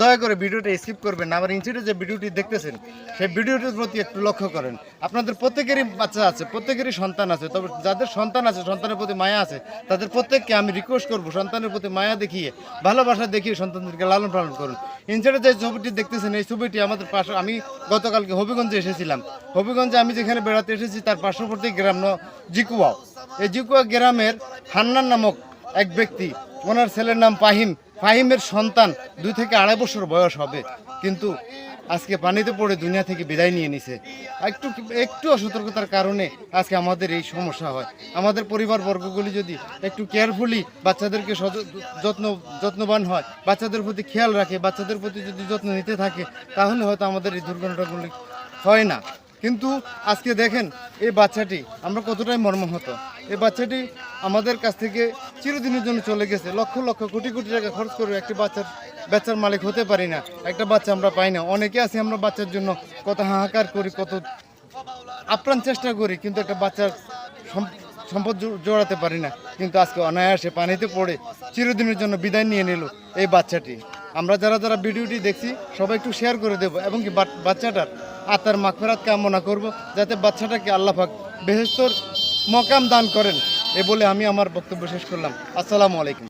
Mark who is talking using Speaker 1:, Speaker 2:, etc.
Speaker 1: দয়া করে ভিডিওটা স্কিপ করবেন আমার ইনস্টিটিউটে যে ভিডিওটি দেখতেছেন, সেই ভিডিওটির প্রতি একটু লক্ষ্য করেন। আপনাদের প্রত্যেকেরই বাচ্চা আছে, প্রত্যেকেরই সন্তান আছে, তবে যাদের সন্তান আছে, সন্তানের প্রতি মায়া আছে, তাদের প্রত্যেককে আমি রিকোয়েস্ট করব সন্তানের প্রতি মায়া দেখিয়ে, ভালোবাসা দেখিয়ে সন্তানদেরকে লালন পালন করুন। ইনস্টিটিউটে যে ছবিটি দেখতেছেন, এই ছবিটি আমাদের পাশে আমি গতকালকে হবিগঞ্জে এসেছিলাম। হবিগঞ্জে আমি যেখানে বেড়াতে এসেছি, তার পার্শ্ববর্তী গ্রাম জিকুয়া এই জিকুয়া গ্রামের হান্নান নামক এক ব্যক্তি ওনার ছেলের নাম ফাহিম। ফাহিমের সন্তান দুই থেকে আড়াই বছর বয়স হবে। কিন্তু আজকে পানিতে পড়ে দুনিয়া থেকে বিদায় নিয়ে নিছে। একটু একটু অসতর্কতার কারণে আজকে আমাদের এই সমস্যা হয়। আমাদের পরিবার বর্গগুলি যদি একটু কেয়ারফুলি বাচ্চাদেরকে যত্ন, যত্নবান হয়, বাচ্চাদের প্রতি খেয়াল রাখে, বাচ্চাদের প্রতি যদি যত্ন নিতে থাকে, তাহলে হয়তো আমাদের এই দুর্ঘটনাগুলি হয় না। কিন্তু আজকে দেখেন, এই বাচ্চাটি আমরা কতটাই মর্মাহত। এই বাচ্চাটি আমাদের কাছ থেকে চিরদিনের জন্য চলে গেছে। লক্ষ লক্ষ কোটি কোটি টাকা খরচ করে একটি বাচ্চার বাচ্চার মালিক হতে পারি না। একটা বাচ্চা আমরা পাই না। অনেকে আছে আমরা বাচ্চার জন্য কত হাহাকার করি, কত আপ্রাণ চেষ্টা করি, কিন্তু একটা বাচ্চার সম্পদ জোড়াতে পারি না। কিন্তু আজকে অনায়াসে পানিতে পড়ে চিরদিনের জন্য বিদায় নিয়ে নিল এই বাচ্চাটি। আমরা যারা যারা ভিডিওটি দেখছি, সবাই একটু শেয়ার করে দেবো এবং কি বাচ্চাটার আত্মার মাখরাত কামনা করব, যাতে বাচ্চাটাকে আল্লাহাক বেহেস্তর মকাম দান করেন। এ বলে আমি আমার বক্তব্য শেষ করলাম। আসসালামু আলাইকুম।